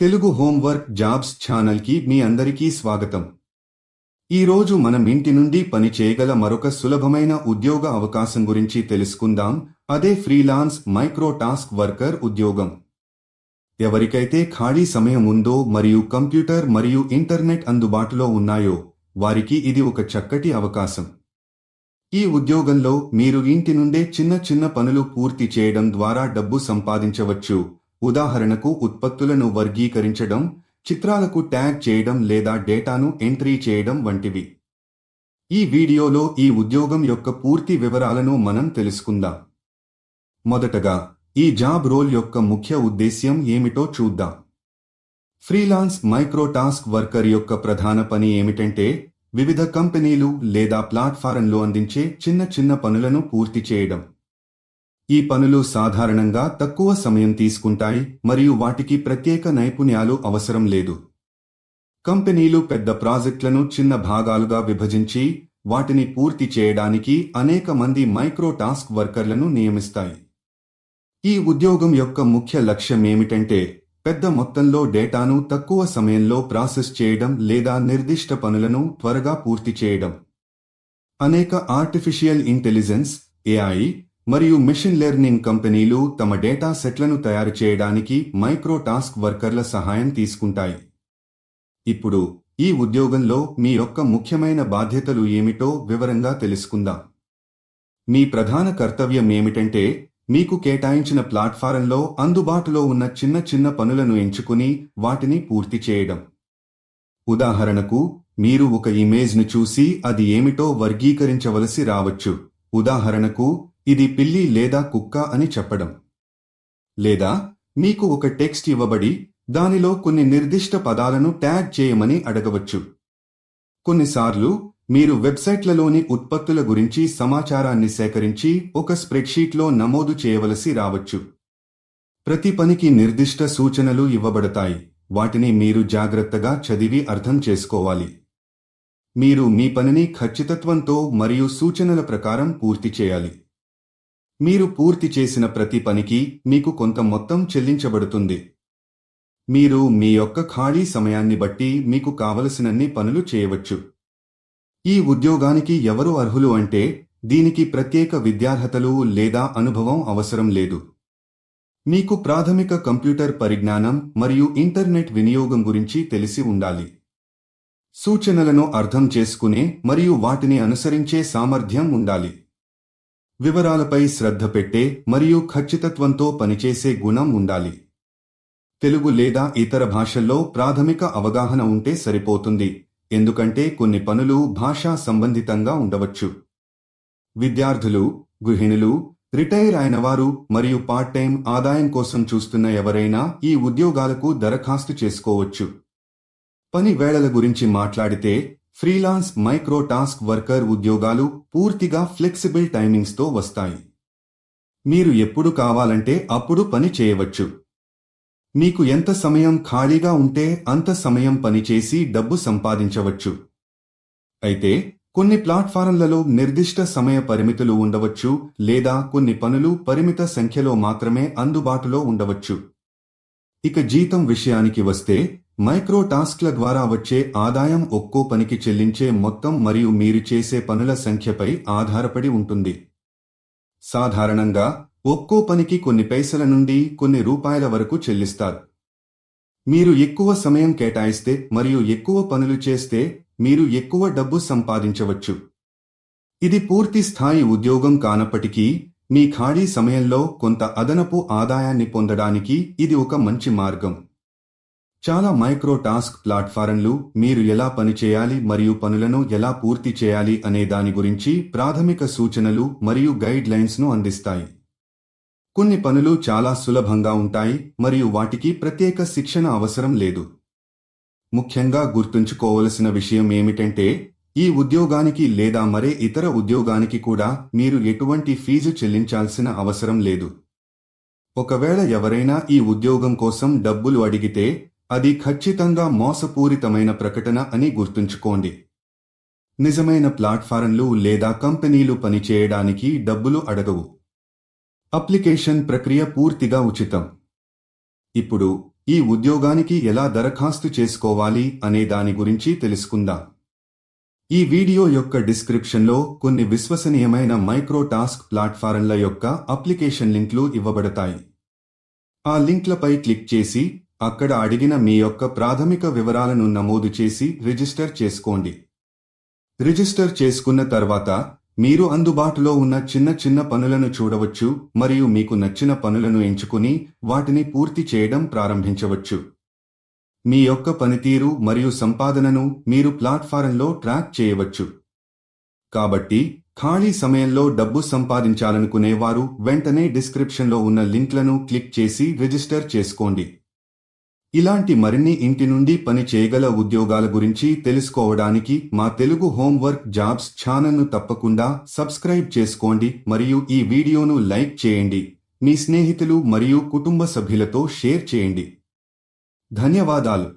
Telugu homework jobs ఛానల్కి మీ అందరికీ స్వాగతం. ఈరోజు మనం ఇంటి నుండి పని చేయగల మరొక సులభమైన ఉద్యోగ అవకాశం గురించి తెలుసుకుందాం. అదే ఫ్రీలాన్స్ మైక్రో టాస్క్ వర్కర్ ఉద్యోగం. ఎవరికైతే ఖాళీ సమయం ఉందో మరియు కంప్యూటర్ మరియు ఇంటర్నెట్ అందుబాటులో ఉన్నాయో వారికి ఇది ఒక చక్కటి అవకాశం. ఈ ఉద్యోగంలో మీరు ఇంటి నుండే చిన్న చిన్న పనులు పూర్తి చేయడం ద్వారా డబ్బు సంపాదించవచ్చు. ఉదాహరణకు ఉత్పత్తులను వర్గీకరించడం చిత్రాలకు ట్యాగ్ చేయడం లేదా డేటాను ఎంట్రీ చేయడం వంటివి. ఈ వీడియోలో ఈ ఉద్యోగం యొక్క పూర్తి వివరాలను మనం తెలుసుకుందాం. మొదటగా ఈ జాబ్ రోల్ యొక్క ముఖ్య ఉద్దేశ్యం ఏమిటో చూద్దాం. ఫ్రీలాన్స్ మైక్రోటాస్క్ వర్కర్ యొక్క ప్రధాన పని ఏమిటంటే వివిధ కంపెనీలు లేదా ప్లాట్ఫారంలో అందించే చిన్న చిన్న పనులను పూర్తి చేయడం. ఈ పనులు సాధారణంగా తక్కువ సమయం తీసుకుంటాయి మరియు వాటికి ప్రత్యేక నైపుణ్యాలు అవసరం లేదు. కంపెనీలు పెద్ద ప్రాజెక్టులను చిన్న భాగాలుగా విభజించి వాటిని పూర్తి చేయడానికి అనేక మంది మైక్రో టాస్క్ వర్కర్లను నియమిస్తాయి. ఈ ఉద్యోగం యొక్క ముఖ్య లక్ష్యం ఏమిటంటే పెద్ద మొత్తంలో డేటాను తక్కువ సమయంలో ప్రాసెస్ చేయడం లేదా నిర్దిష్ట పనులను త్వరగా పూర్తి చేయడం. అనేక ఆర్టిఫిషియల్ ఇంటెలిజెన్స్ ఏఐ మరియు మిషన్ లెర్నింగ్ కంపెనీలు తమ డేటా సెట్లను తయారు చేయడానికి మైక్రో టాస్క్ వర్కర్ల సహాయం తీసుకుంటాయి. ఇప్పుడు ఈ ఉద్యోగంలో మీ యొక్క ముఖ్యమైన బాధ్యతలు ఏమిటో వివరంగా తెలుసుకుందాం. మీ ప్రధాన కర్తవ్యం ఏమిటంటే మీకు కేటాయించిన ప్లాట్ఫారంలో అందుబాటులో ఉన్న చిన్న చిన్న పనులను ఎంచుకుని వాటిని పూర్తి చేయడం. ఉదాహరణకు మీరు ఒక ఇమేజ్ను చూసి అది ఏమిటో వర్గీకరించవలసి రావచ్చు. ఉదాహరణకు ఇది పిల్లి లేదా కుక్క అని చెప్పడం. లేదా మీకు ఒక టెక్స్ట్ ఇవ్వబడి దానిలో కొన్ని నిర్దిష్ట పదాలను ట్యాగ్ చేయమని అడగవచ్చు. కొన్నిసార్లు మీరు వెబ్సైట్లలోని ఉత్పత్తుల గురించి సమాచారాన్ని సేకరించి ఒక స్ప్రెడ్షీట్లో నమోదు చేయవలసి రావచ్చు. ప్రతి పనికి నిర్దిష్ట సూచనలు ఇవ్వబడతాయి. వాటిని మీరు జాగ్రత్తగా చదివి అర్థం చేసుకోవాలి. మీరు మీ పనిని ఖచ్చితత్వంతో మరియు సూచనల ప్రకారం పూర్తి చేయాలి. మీరు పూర్తి చేసిన ప్రతి పనికి మీకు కొంత మొత్తం చెల్లించబడుతుంది. మీరు మీ యొక్క ఖాళీ సమయాన్ని బట్టి మీకు కావలసినన్ని పనులు చేయవచ్చు. ఈ ఉద్యోగానికి ఎవరు అర్హులు అంటే దీనికి ప్రత్యేక విద్యార్హతలు లేదా అనుభవం అవసరం లేదు. మీకు ప్రాథమిక కంప్యూటర్ పరిజ్ఞానం మరియు ఇంటర్నెట్ వినియోగం గురించి తెలిసి ఉండాలి. సూచనలను అర్థం చేసుకునే మరియు వాటిని అనుసరించే సామర్థ్యం ఉండాలి. వివరాలపై శ్రద్ధ పెట్టే మరియు ఖచ్చితత్వంతో పనిచేసే గుణం ఉండాలి. తెలుగు లేదా ఇతర భాషల్లో ప్రాథమిక అవగాహన ఉంటే సరిపోతుంది. ఎందుకంటే కొన్ని పనులు భాషా సంబంధితంగా ఉండవచ్చు. విద్యార్థులు గృహిణులు రిటైర్ అయిన వారు మరియు పార్ట్ టైం ఆదాయం కోసం చూస్తున్న ఎవరైనా ఈ ఉద్యోగాలకు దరఖాస్తు చేసుకోవచ్చు. పని వేళల గురించి మాట్లాడితే ఫ్రీలాన్స్ మైక్రో టాస్క్ వర్కర్ ఉద్యోగాలు పూర్తిగా ఫ్లెక్సిబుల్ టైమింగ్స్తో వస్తాయి. మీరు ఎప్పుడు కావాలంటే అప్పుడు పని చేయవచ్చు. మీకు ఎంత సమయం ఖాళీగా ఉంటే అంత సమయం పనిచేసి డబ్బు సంపాదించవచ్చు. అయితే కొన్ని ప్లాట్ఫారంలలో నిర్దిష్ట సమయ పరిమితులు ఉండవచ్చు లేదా కొన్ని పనులు పరిమిత సంఖ్యలో మాత్రమే అందుబాటులో ఉండవచ్చు. ఇక జీతం విషయానికి వస్తే మైక్రో టాస్క్ల ద్వారా వచ్చే ఆదాయం ఒక్కో పనికి చెల్లించే మొత్తం మరియు మీరు చేసే పనుల సంఖ్యపై ఆధారపడి ఉంటుంది. సాధారణంగా ఒక్కో పనికి కొన్ని పైసల నుండి కొన్ని రూపాయల వరకు చెల్లిస్తారు. మీరు ఎక్కువ సమయం కేటాయిస్తే మరియు ఎక్కువ పనులు చేస్తే మీరు ఎక్కువ డబ్బు సంపాదించవచ్చు. ఇది పూర్తి స్థాయి ఉద్యోగం కానప్పటికీ మీ ఖాళీ సమయంలో కొంత అదనపు ఆదాయాన్ని పొందడానికి ఇది ఒక మంచి మార్గం. చాలా మైక్రో టాస్క్ ప్లాట్ఫారంలు మీరు ఎలా పనిచేయాలి మరియు పనులను ఎలా పూర్తి చేయాలి అనే దాని గురించి ప్రాథమిక సూచనలు మరియు గైడ్ లైన్స్ను అందిస్తాయి. కొన్ని పనులు చాలా సులభంగా ఉంటాయి మరియు వాటికి ప్రత్యేక శిక్షణ అవసరం లేదు. ముఖ్యంగా గుర్తుంచుకోవలసిన విషయం ఏమిటంటే ఈ ఉద్యోగానికి లేదా మరే ఇతర ఉద్యోగానికి కూడా మీరు ఎటువంటి ఫీజు చెల్లించాల్సిన అవసరం లేదు. ఒకవేళ ఎవరైనా ఈ ఉద్యోగం కోసం డబ్బులు అడిగితే అది ఖచ్చితంగా మోసపూరితమైన ప్రకటన అని గుర్తుంచుకోండి. నిజమైన ప్లాట్ఫారంలు లేదా కంపెనీలు పనిచేయడానికి డబ్బులు అడగవు. అప్లికేషన్ ప్రక్రియ పూర్తిగా ఉచితం. ఇప్పుడు ఈ ఉద్యోగానికి ఎలా దరఖాస్తు చేసుకోవాలి అనే దాని గురించి తెలుసుకుందాం. ఈ వీడియో యొక్క డిస్క్రిప్షన్లో కొన్ని విశ్వసనీయమైన మైక్రోటాస్క్ ప్లాట్ఫారంల యొక్క అప్లికేషన్ లింక్లు ఇవ్వబడతాయి. ఆ లింక్లపై క్లిక్ చేసి అక్కడ అడిగిన మీ యొక్క ప్రాథమిక వివరాలను నమోదు చేసి రిజిస్టర్ చేసుకోండి. రిజిస్టర్ చేసుకున్న తర్వాత మీరు అందుబాటులో ఉన్న చిన్న చిన్న పనులను చూడవచ్చు మరియు మీకు నచ్చిన పనులను ఎంచుకుని వాటిని పూర్తి చేయడం ప్రారంభించవచ్చు. మీ యొక్క పనితీరు మరియు సంపాదనను మీరు ప్లాట్ఫారంలో ట్రాక్ చేయవచ్చు. కాబట్టి ఖాళీ సమయంలో డబ్బు సంపాదించాలనుకునేవారు వెంటనే డిస్క్రిప్షన్లో ఉన్న లింక్లను క్లిక్ చేసి రిజిస్టర్ చేసుకోండి. ఇలాంటి మరిన్ని ఇంటి నుండి పని చేయగల ఉద్యోగాల గురించి తెలుసుకోవడానికి మా తెలుగు హోంవర్క్ జాబ్స్ ఛానల్ను తప్పకుండా సబ్స్క్రైబ్ చేసుకోండి మరియు ఈ వీడియోను లైక్ చేయండి. మీ స్నేహితులు మరియు కుటుంబ సభ్యులతో షేర్ చేయండి. ధన్యవాదాలు.